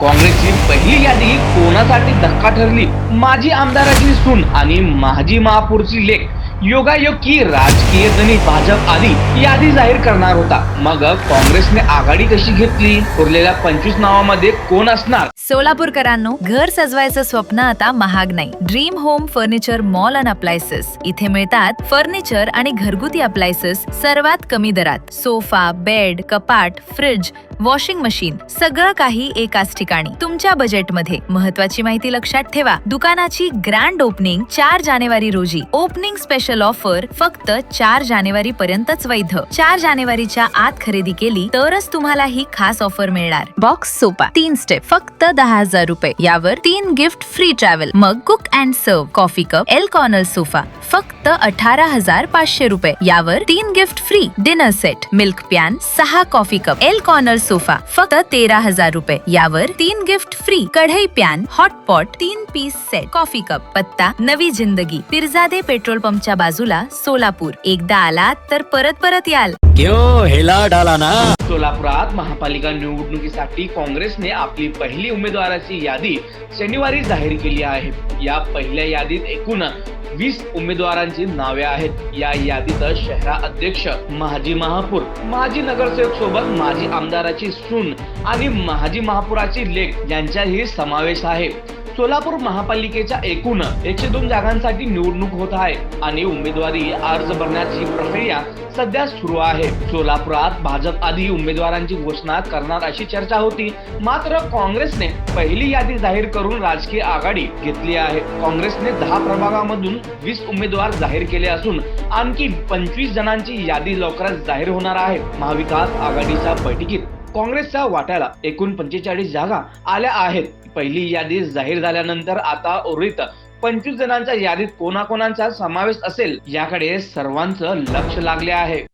काँग्रेसची पहिली यादी कोणासाठी धक्का ठरली? माजी आमदाराची सून आणि माजी महापौरची लेख. योगायोग की राजकीय गणित भाजप आधी यादी जाहीर करणार होता. मग काँग्रेसने आघाडी कशी घेतली? उरलेल्या पंचवीस नावामध्ये कोण असणार? सोलापूरकरांनो घर सजवायचं स्वप्न आता महाग नाही. Dream home furniture mall and appliances इथे मिळतात फर्निचर आणि घरगुती अप्लायसेस सर्वात कमी दरात. सोफा बेड कपाट फ्रिज वॉशिंग मशीन सगळं काही एकाच ठिकाणी. तुमच्या बजेटमध्ये महत्वाची माहिती लक्षात ठेवा. दुकानाची ग्रँड ओपनिंग चार जानेवारी रोजी. ओपनिंग स्पेशल ऑफर फक्त चार जानेवारी पर्यंतच वैध. चार जानेवारीच्या आत खरेदी केली तरच तुम्हाला ही खास ऑफर मिळणार. बॉक्स सोपा तीन स्टेप फक्त दहा हजार रुपये. यावर तीन gift free travel mug cook and सर्व coffee cup L corner sofa फक्त अठरा हजार पाचशे रुपये. यावर तीन gift free dinner set milk pan सहा coffee cup L corner sofa फक्त तेरा हजार रुपये. यावर तीन गिफ्ट फ्री कढई पॅन हॉटपॉट तीन पीस सेट कॉफी कप पत्ता नवी जिंदगी. पिरजादे पेट्रोल पंपच्या बाजूला सोलापूर. एकदा आलात तर परत परत याल. क्यों हिला डाला ना. सोलापुरात महापालिका निवडणुकीसाठी काँग्रेसने आपली पहिली उमेदवाराची यादी शनिवारी जाहीर केली आहे. या पहिल्या यादीत एकूण वीस उमेदवारांची नावे आहेत. या यादीत शहरा अध्यक्ष माजी महापौर माजी नगरसेवक सोबत माजी आमदाराची सून आणि माजी महापुराची लेख यांचाही समावेश आहे. सोलापूर महापालिकेच्या एकूण एकशे दोन जागांसाठी निवडणूक होत आहे आणि उमेदवारी अर्ज भरण्याची प्रक्रिया सध्या सुरू आहे. सोलापुरात भाजप आधी उमेदवारांची घोषणा करणार अशी चर्चा होती. मात्र काँग्रेसने पहिली यादी जाहीर करून राजकीय आघाडी घेतली आहे. काँग्रेसने दहा प्रभागामधून वीस उमेदवार जाहीर केले असून आणखी पंचवीस जणांची यादी लवकरच जाहीर होणार आहे. महाविकास आघाडीच्या बैठकीत काँग्रेसच्या वाट्याला एकूण पंचेचाळीस जागा आल्या आहेत. पहिली यादी जाहीर झाल्यानंतर आता उर्वरित पंचवीस जणांच्या यादीत कोणाकोणाचा समावेश असेल याकडे सर्वांचं लक्ष लागले आहे.